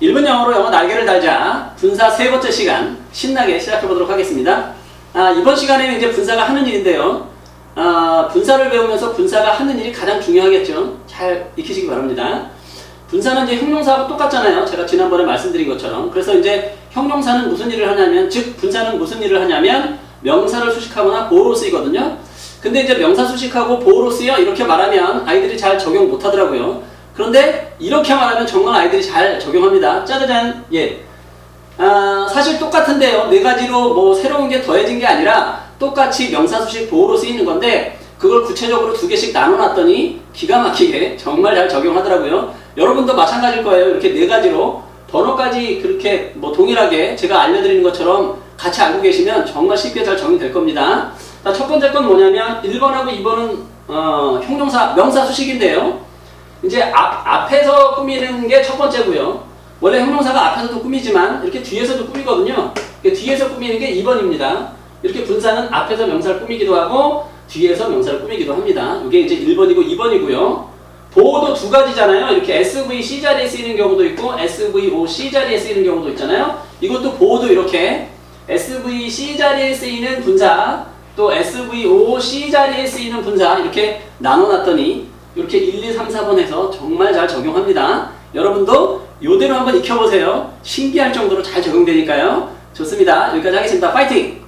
1분 영어로 영어 날개를 달자 분사 세 번째 시간 신나게 시작해 보도록 하겠습니다. 아, 이번 시간에는 이제 분사가 하는 일인데요. 아, 분사를 배우면서 분사가 하는 일이 가장 중요하겠죠. 잘 익히시기 바랍니다. 분사는 이제 형용사하고 똑같잖아요. 제가 지난번에 말씀드린 것처럼. 그래서 이제 형용사는 무슨 일을 하냐면, 즉, 분사는 무슨 일을 하냐면, 명사를 수식하거나 보호로 쓰이거든요. 근데 이제 명사 수식하고 보호로 쓰여 이렇게 말하면 아이들이 잘 적용 못 하더라고요. 그런데 이렇게 말하면 정말 아이들이 잘 적용합니다. 짜자잔, 예. 아, 사실 똑같은데요. 네 가지로 뭐 새로운 게 더해진 게 아니라 똑같이 명사 수식 보호로 쓰이는 건데 그걸 구체적으로 두 개씩 나눠놨더니 기가 막히게 정말 잘 적용하더라고요. 여러분도 마찬가지일 거예요. 이렇게 네 가지로 번호까지 그렇게 뭐 동일하게 제가 알려드리는 것처럼 같이 알고 계시면 정말 쉽게 잘 적용될 겁니다. 자, 첫 번째 건 뭐냐면 1번하고 2번은 어, 형용사, 명사 수식인데요. 이제 앞, 앞에서 꾸미는 게 첫 번째고요. 원래 형용사가 앞에서도 꾸미지만 이렇게 뒤에서도 꾸미거든요. 뒤에서 꾸미는 게 2번입니다. 이렇게 분사는 앞에서 명사를 꾸미기도 하고 뒤에서 명사를 꾸미기도 합니다. 이게 이제 1번이고 2번이고요. 보호도 두 가지잖아요. 이렇게 SVC 자리에 쓰이는 경우도 있고 SVOC 자리에 쓰이는 경우도 있잖아요. 이것도 보호도 이렇게 SVC 자리에 쓰이는 분사 또 SVOC 자리에 쓰이는 분사 이렇게 나눠놨더니 이렇게 1, 2, 3, 4번에서 정말 잘 적용합니다. 여러분도 이대로 한번 익혀보세요. 신기할 정도로 잘 적용되니까요. 좋습니다. 여기까지 하겠습니다. 파이팅!